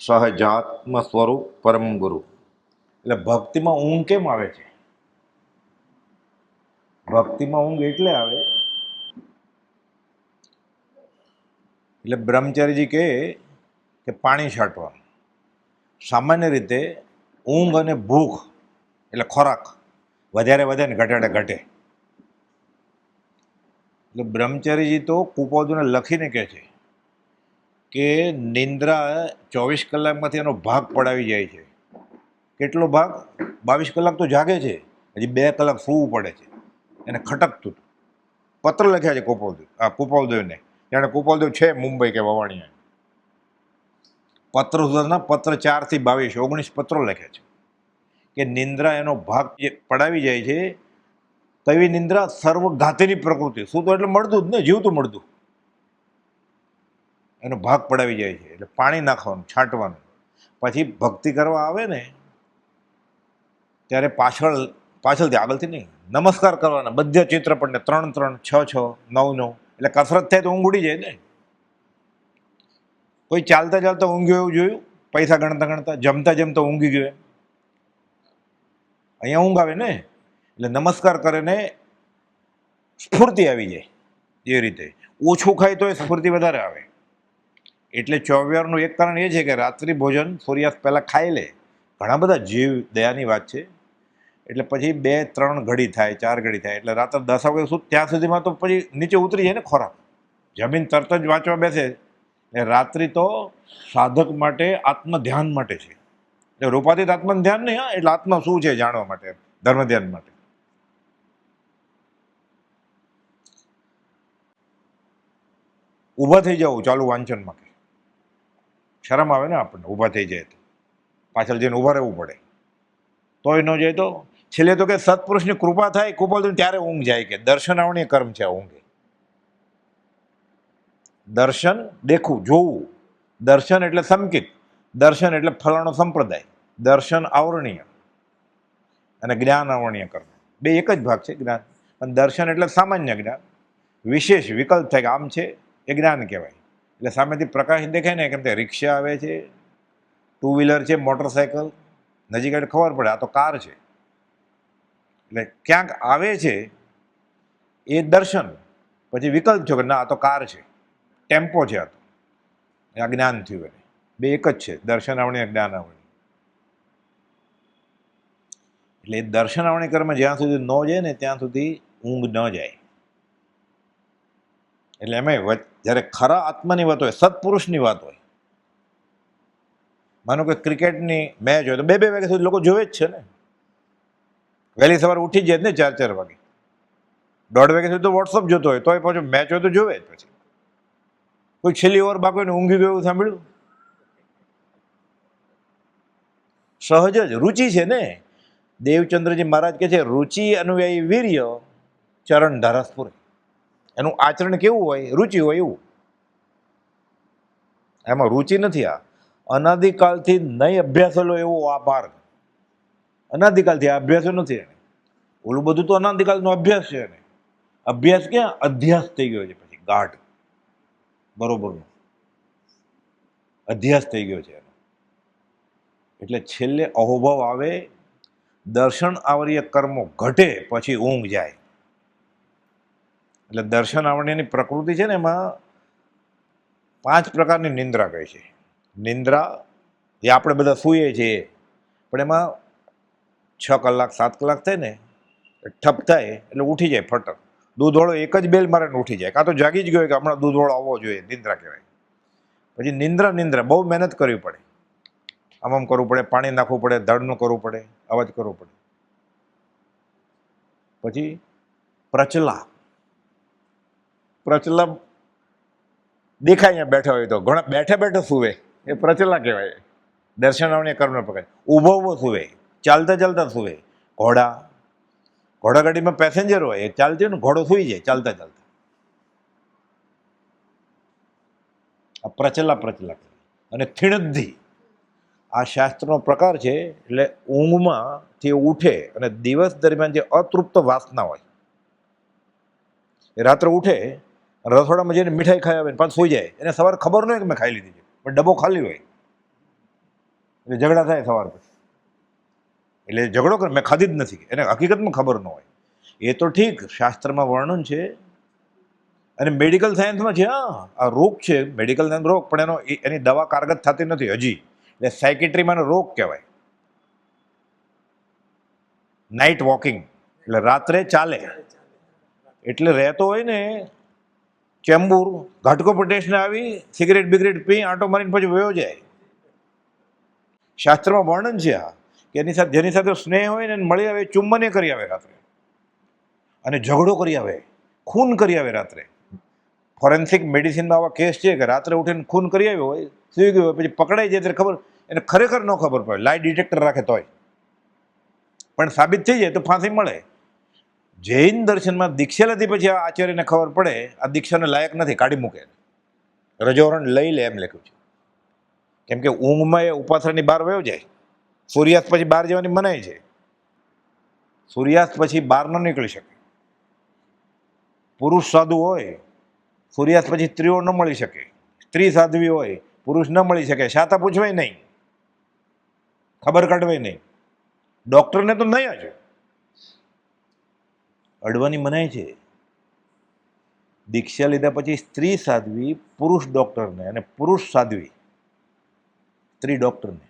સહજાત્મ સ્વરૂપ પરમ ગુરુ. એટલે ભક્તિમાં ઊંઘ કેમ આવે છે? ભક્તિમાં ઊંઘ એટલે આવે, એટલે બ્રહ્મચારીજી કહે કે પાણી છાંટવાનું સામાન્ય રીતે ઊંઘ અને ભૂખ, એટલે ખોરાક, વધારે વધે ને ઘટાડે ઘટે. એટલે બ્રહ્મચારીજી તો કુપોદુને લખીને કહે છે કે નિંદ્રા ચોવીસ કલાકમાંથી એનો ભાગ પડાવી જાય છે. કેટલો ભાગ? બાવીસ કલાક તો જાગે છે. હજી બે કલાક સૂવું પડે છે. એને ખટકતું પત્ર લખ્યા છે કોપાલદેવ આ કોપાલદેવને જાણે કોપાલદેવ છે મુંબઈ કે વવાણીયા પત્ર સુધારના પત્ર ચારથી બાવીસ, ઓગણીસ પત્રો લખ્યા છે. કે નિંદ્રા એનો ભાગ જે પડાવી જાય છે, તેવી નિંદ્રા સર્વઘાતીની પ્રકૃતિ. શું તો એટલે મળતું જ ને? જીવતું મળતું. એનો ભાગ પડાવી જાય છે. એટલે પાણી નાખવાનું, છાંટવાનું. પછી ભક્તિ કરવા આવે ને, ત્યારે પાછળ, પાછળથી આગળથી નહીં, નમસ્કાર કરવાના. બધા ચિત્રપટને ત્રણ ત્રણ, છ છ, નવ નવ. એટલે કસરત થાય તો ઊંઘ ઉડી જાય ને. કોઈ ચાલતા ચાલતા ઊંઘ્યું એવું જોયું? પૈસા ગણતા ગણતા, જમતા જમતા ઊંઘી ગયો અહીંયા ઊંઘ આવે ને. એટલે નમસ્કાર કરે ને, સ્ફૂર્તિ આવી જાય. એ રીતે. ઓછું ખાય તો એ સ્ફૂર્તિ વધારે આવે. એટલે ચોવ્યારનું એક કારણ એ છે કે રાત્રિ ભોજન સૂર્યાસ્ત પહેલાં ખાઈ લે. ઘણા બધા જીવ દયાની વાત છે. એટલે પછી બે, ત્રણ ઘડી થાય, ચાર ઘડી થાય. એટલે રાત્રે દસ વાગે સુધી ત્યાં સુધીમાં તો પછી નીચે ઉતરી જાય ને ખોરાક. જમીન તરત જ વાંચવા બેસે. એ રાત્રિ તો સાધક માટે આત્મ ધ્યાન માટે છે. એટલે રૂપાતીત આત્મ ધ્યાન નહીં, હા, એટલે આત્મા શું છે જાણવા માટે ધર્મ ધ્યાન માટે. ઊભા થઈ જવું ચાલુ વાંચનમાં. કે શરમ આવે ને આપણને, ઊભા થઈ જાય તો. પાછળ જઈને ઊભા રહેવું પડે. તોય ન જાય તો છેલ્લે તો કે સત્પુરુષની કૃપા થાય કૃપા થાય, ત્યારે ઊંઘ જાય કે દર્શનાવણી કર્મ છે ઊંઘે. દર્શન દેખવું, જોવું. દર્શન એટલે સમકિત દર્શન એટલે ફલાણો સંપ્રદાય. દર્શન આવરણીય. અને જ્ઞાન આવરણીય કર્મ. બે એક જ ભાગ છે જ્ઞાન. પણ દર્શન એટલે સામાન્ય જ્ઞાન. વિશેષ વિકલ્પ થાય કે આમ છે એ જ્ઞાન કહેવાય. એટલે સામેથી પ્રકાશ દેખાય ને કેમ કે રિક્ષા આવે છે ટુ વ્હીલર છે મોટરસાયકલ નજીક એટલે ખબર પડે, આ તો કાર છે. એટલે ક્યાંક આવે છે, એ દર્શન, પછી વિકલ્પ છો કે ના, આ તો કાર છે. ટેમ્પો છે આ તો. આ જ્ઞાન થયું એને. બે એક જ છે દર્શન આવણી જ્ઞાન આવણી એટલે દર્શન આવણી કર્મ જ્યાં સુધી ન જાય ને ત્યાં સુધી ઊંઘ ન જાય. એટલે એમાં જ્યારે ખરા આત્માની વાત હોય, સત્પુરુષની વાત હોય, માનો કે ક્રિકેટની મેચ હોય, તો બે બે વાગ્યા સુધી લોકો જોવે જ છે ને. વહેલી સવારે ઉઠી જાય ને ચાર ચાર વાગે. દોઢ વાગ્યા સુધી તો વોટ્સઅપ જોતો હોય, તોય પાછું મેચ હોય તો જોવે જ પછી. કોઈ છેલ્લી ઓવર બાકી ઊંઘી ગયું એવું સાંભળ્યું? સહજ જ, રુચિ છે ને. દેવચંદ્રજી મહારાજ કહે છે, રુચિ અનુયાયી વીર્ય ચરણ ધારાસ્પુર એનું આચરણ કેવું હોય, રુચિ હોય એવું. એમાં રુચિ નથી આ. અનાદિકાલથી નહીં અભ્યાસેલો એવો આ માર્ગ. અનાદિકાલથી આ અભ્યાસો નથી એને. ઓલું બધું તો અનાદિકાલનો અભ્યાસ છે એને. અભ્યાસ ક્યાં? અધ્યાસ થઈ ગયો છે પછી, ગાઢ. બરોબરનો. અધ્યાસ થઈ ગયો છે એનો. એટલે છેલ્લે અહોભાવ આવે, દર્શન આવરીય કર્મો ઘટે, પછી ઊંઘ જાય. એટલે દર્શન આવરણીની પ્રકૃતિ છે ને એમાં પાંચ પ્રકારની નિંદ્રા કહે છે. નિંદ્રા, એ આપણે બધા સૂઈએ છીએ, પણ એમાં છ કલાક, સાત કલાક થાય ને ઠપ થાય એટલે ઉઠી જાય ફટક. દૂધવાળો એક જ બેલ મારે ઉઠી જાય. કાં તો જાગી જ ગયો કે હમણાં દૂધવાળો આવવો જોઈએ, નિંદ્રા કહેવાય. પછી નિંદ્રા નિંદ્રા, બહુ મહેનત કરવી પડે. આમ આમ કરવું પડે, પાણી નાખવું પડે ધડનું કરવું પડે, અવાજ કરવો પડે. પછી પ્રચલા. પ્રચલા દેખાય અહીંયા બેઠા હોય તો. ઘણા બેઠા બેઠા સુવે. એ પ્રચલા કહેવાય. દર્શનાવણી કર્મ પકડે ઊભો ઊભો સુવે. ચાલતા ચાલતા સુવે. ઘોડા. ઘોડાગાડીમાં પેસેન્જર હોય. એ ચાલતી હોય ને ઘોડો સૂઈ જાય ચાલતા ચાલતા. આ પ્રચલા પ્રચલા. અને થીણદ્ધિ. આ શાસ્ત્રનો પ્રકાર છે એટલે ઊંઘમાં થી ઉઠે અને દિવસ દરમિયાન જે અતૃપ્ત વાસના હોય. એ રાત્રે ઉઠે અને રસોડામાં જઈને મીઠાઈ ખાઈ આવે પાછું સૂઈ જાય, એને સવારે ખબર ન હોય કે મેં ખાઈ લીધી છે. પણ ડબ્બો ખાલી હોય. એટલે ઝઘડા થાય સવાર પછી. એટલે ઝઘડો કરે, મેં ખાધી જ નથી. એને હકીકતમાં ખબર ન હોય. એ તો ઠીક, શાસ્ત્રમાં વર્ણન છે. અને મેડિકલ સાયન્સમાં છે, હા, આ રોગ છે મેડિકલ સાયન્સ રોગ, પણ એનો એની દવા કારગત થતી નથી હજી. એટલે સાયકેટ્રીમાં રોગ કહેવાય. નાઇટ વોકિંગ એટલે રાત્રે ચાલે. એટલે રહેતો હોય ને ચેમ્બુર, ઘાટકો પટેશને આવી સિગરેટ બિગરેટ પી, આંટો મારીને પછી વયો જાય. શાસ્ત્રમાં વર્ણન છે આ, કે એની સાથે જેની સાથે સ્નેહ હોય ને મળી આવે ચુંબને કરી આવે રાત્રે. અને ઝઘડો કરી આવે, ખૂન કરી આવે રાત્રે. ફોરેન્સિક મેડિસિનમાં આવા કેસ છે કે રાત્રે ઉઠીને ખૂન કરી આવ્યો હોય, સુઈ ગયો હોય, પછી પકડાઈ જાય ત્યારે ખબર એને ખરેખર ન ખબર પડે લાઈ ડિટેક્ટર રાખે તોય. પણ સાબિત થઈ જાય તો ફાંસી મળે. જૈન દર્શનમાં દીક્ષા લીધી પછી આચાર્યને ખબર પડે, આ દીક્ષાને લાયક નથી, કાઢી મૂકે. રજોરણ લઈ લે એમ લખ્યું છે. કેમ કે ઊંઘમાં એ ઉપાસનાની બહાર વયો જાય. સૂર્યાસ્ત પછી બહાર જવાની મનાય છે સૂર્યાસ્ત પછી બહાર ન નીકળી શકે. પુરુષ સાધુ હોય, સૂર્યાસ્ત પછી સ્ત્રીઓ ન મળી શકે. સ્ત્રી સાધ્વી હોય, પુરુષ ન મળી શકે. શાતા પૂછવાય નહીં. ખબર કાઢવાય નહીં. ડૉક્ટરને તો નહીં જ. અડવાની મનાય છે. દીક્ષા લીધા પછી સ્ત્રી સાધ્વી, પુરુષ ડૉક્ટરને અને પુરુષ સાધ્વી, સ્ત્રી ડૉક્ટરને.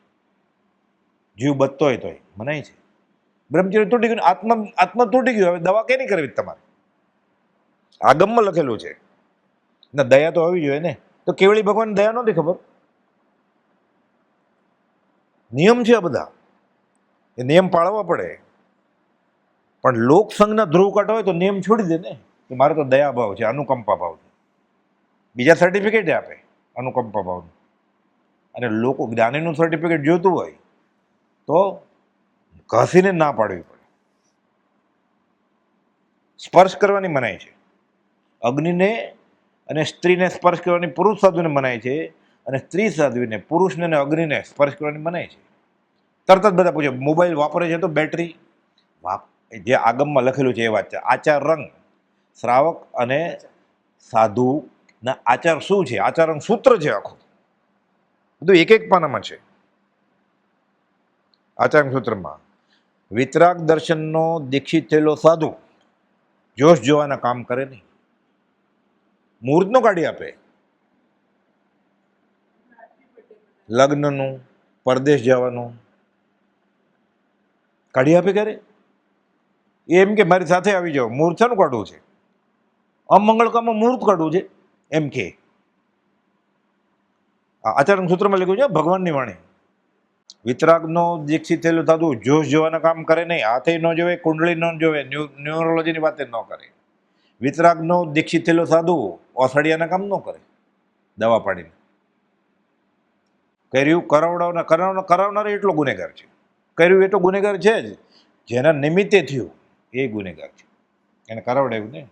જીવ બચતો હોય તોય મનાય છે. બ્રહ્મચર્ય તૂટી ગયું, આત્મ આત્મ તૂટી ગયું, હવે દવા કેની કરવી તમારે? આગમમાં લખેલું છે. ના દયા તો હોવી જોઈએ ને? તો કેવળી ભગવાન દયા નહોતી ખબર? નિયમ છે આ બધા. એ નિયમ પાળવા પડે. પણ લોકસંઘના ધ્રુવ કાંટા હોય તો નિયમ છોડી દે ને. કે મારે તો દયા ભાવ છે, અનુકંપા ભાવ છે. બીજા સર્ટિફિકેટ આપે, અનુકંપા ભાવનું. અને લોકો જ્ઞાનીનું સર્ટિફિકેટ જોતું હોય તો ઘસીને ના પાડવી પડે. સ્પર્શ કરવાની મનાય છે. અગ્નિને અને સ્ત્રીને સ્પર્શ કરવાની, પુરુષ સાધુને મનાય છે. અને સ્ત્રી સાધ્વીને, પુરુષને અને અગ્નિને સ્પર્શ કરવાની મનાય છે. તરત જ બધા પૂછે, મોબાઈલ વાપરે છે તો બેટરી? વાપ જે આગમમાં લખેલું છે એ વાત છે. આચાર રંગ, શ્રાવક અને સાધુના આચાર શું છે? આચાર સૂત્ર છે આખું. બધું એક એક પાનામાં છે. આચાર્ય સૂત્રમાં, વિતરાગ દર્શનનો દીક્ષિત થયેલો સાધુ જોશ જોવાના કામ કરે નહીં. મુહૂર્તનો કાઢી આપે. લગ્નનું, પરદેશ જવાનું. કાઢી આપે ક્યારે? એમ કે મારી સાથે આવી જાઓ. મુહૂર્ત શાનું કાઢવું છે. અમંગળકામાં મૂર્ત કાઢવું છે. એમ કે. આ આચાર્ય સૂત્રમાં લખ્યું છે, ભગવાનની વાણી. વિતરાગનો દીક્ષિત થયેલું સાધુ જોશ જોવાના કામ કરે નહીં. હાથે ન જોવે, કુંડળી ન જોવે, ન્યુ- ન્યુરોલોજીની વાતે ન કરે. વિતરાગનો દીક્ષિત થયેલો સાધુ ઓસડિયાના કામ ન કરે. દવા પાડીને. કર્યું કરાવડાવના કરાવના કરાવનાર એટલો ગુનેગાર છે. કર્યું એટલો ગુનેગાર છે જ. જેના નિમિત્તે થયું. એ ગુનેગાર છે. એને કરાવડાવ્યું ને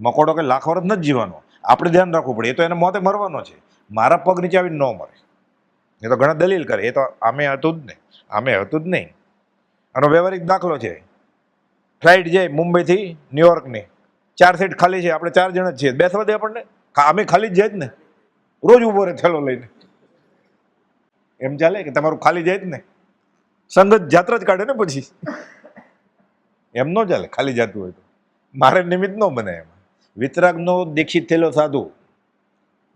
મકોડો કે લાખ વર્ષ નથી જીવાનો આપણે ધ્યાન રાખવું પડે. એ તો એને મોતે મરવાનો છે. મારા પગ નીચે આવીને ન મરે. એ તો ઘણા દલીલ કરે. એ તો આમે હતું જ ને આમે હતું જ નહીં. આનો વ્યવહારિક દાખલો છે. ફ્લાઇટ જાય મુંબઈથી ન્યુયોર્કની ચાર સીટ ખાલી છે. આપણે ચાર જણ જ છીએ. બેસવા દે આપણને? અમે ખાલી જ જાય જ ને. રોજ ઊભો રહે થેલો લઈને. એમ ચાલે કે તમારું ખાલી જાય જ ને? સંગત જાત્રા જ કાઢે ને પછી? એમ ન ચાલે, ખાલી જાતું હોય તો. મારે નિમિત્ત ન બને એમાં. વિતરાગનો દીક્ષિત થયેલો સાધુ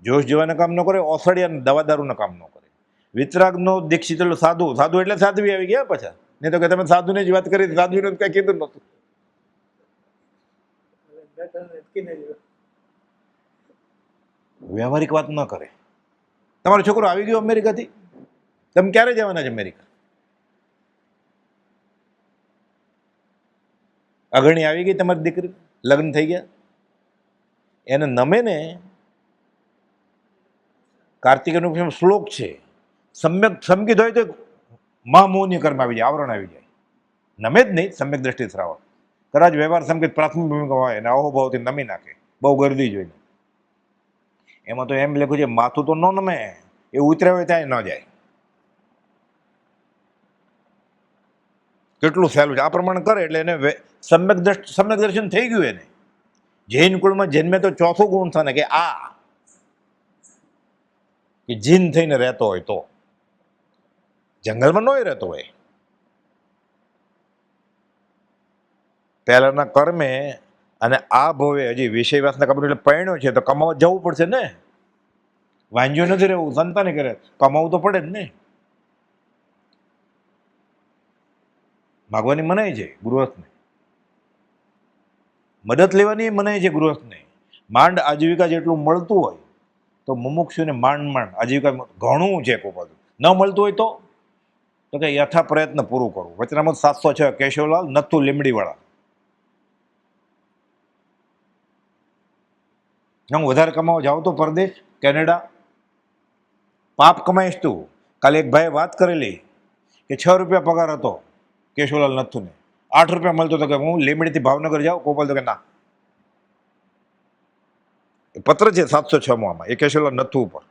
જોશ જવાના કામ ન કરે, ઓસડિયા દવા દારૂના કામ ન કરે. વિતરાગનો દીક્ષિત થયેલો સાધુ સાધુ એટલે સાધવી આવી ગયા પાછા. નહીં તો કે તમે સાધુની જ વાત કરી સાધુને કઈ કીધું નહોતું. વ્યવહારિક વાત ન કરે. તમારો છોકરો આવી ગયો અમેરિકાથી? તમે ક્યારે જવાના છે અમેરિકા? અગણી આવી ગઈ તમારી દીકરી? લગ્ન થઈ ગયા? એને નમે ને કાર્તિકનું શ્લોક છે? સમ્યક સંકિત હોય તો મહામોહની કર્મ આવી જાય, આવરણ આવી જાય. નમે જ નહીં, સમ્યક દ્રષ્ટિ શ્રાવક કદાચ વ્યવહાર સંકેત પ્રાથમિક ભૂમિકા હોય અને અહોભાવથી નમી નાખે, બહુ ગરદી જોઈને. એમાં તો એમ લખ્યું છે, માથું તો ન નમે, એ ઉતરે હોય ત્યાં ન જાય. કેટલું સહેલું છે. આ પ્રમાણે કરે એટલે એને સમ્યક દ્રષ્ટ, સમ્યક દર્શન થઈ ગયું એને. જૈન કુળમાં જન્મે તો ચોથો ગુણ ને કે આ, કે જીન થઈને રહેતો હોય તો. જંગલમાં નોય રહેતો હોય. પહેલાના કર્મે અને આ ભવે હજી વિષય વાસના કપડું એટલે પરણ્યો છે તો કમાવા જવું પડશે ને? વાંજ્યું નથી રહેવું, સંતાને કરે. કમાવું તો પડે જ ને? માગવાની મનાય છે ગૃહસ્થને મદદ લેવાની મને છે ગૃહસ્થને માંડ આજીવિકા જેટલું મળતું હોય તો મુમુક્ષુને માંડ માંડ આજીવિકા ઘણું છે બધું. ન મળતું હોય તો? તો કે યથા પ્રયત્ન પૂરું કરવું. વચનામત સાતસો છ, કેશવલાલ, નથુ લીમડીવાળા હું વધારે કમાવા જાઉં તો પરદેશ, કેનેડા? પાપ કમાઈશ તું. કાલે એક ભાઈએ વાત કરેલી કે છ રૂપિયા પગાર હતો કેશવલાલ નથુને. આઠ રૂપિયા મળતો હતો કે હું લીમડીથી ભાવનગર જાઉં, ગોપાલ તો કે ના. પત્ર છે સાતસો છ માં એ કેશોલા નથુ ઉપર.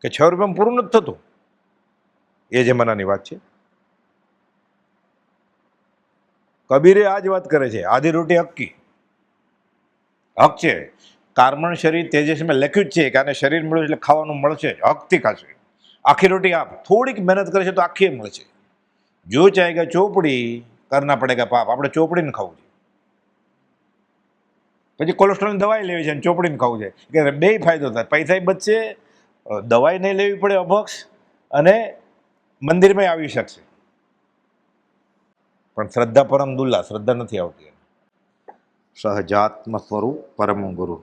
કે છ રૂપિયામાં પૂરું નથી થતું? એ જમાનાની વાત છે. કબીરે આ જ વાત કરે છે, આધી રોટી હક્કી હક છે. કાર્મણ શરીર તેજસ્વીમાં લખ્યું જ છે કે આને શરીર મળ્યું એટલે ખાવાનું મળશે હકથી ખાશે. આખી રોટી આપ, થોડીક મહેનત કરે છે તો આખી મળશે જો ચાહેગા ચોપડી, કરના પડેગા પાપ, આપણે ચોપડીને ખાવું છે. પછી કોલેસ્ટ્રોલની દવાઈ લેવી છે અને ચોપડીને ખાવું છે. કે બે ફાયદો થાય, પૈસા બચશે દવાઈ નહીં લેવી પડે અભક્ષ અને મંદિરમાં આવી શકશે. પણ શ્રદ્ધા પરમ દુલ્લા, શ્રદ્ધા નથી આવતી સહજાત્મ સ્વરૂપ પરમ ગુરુ.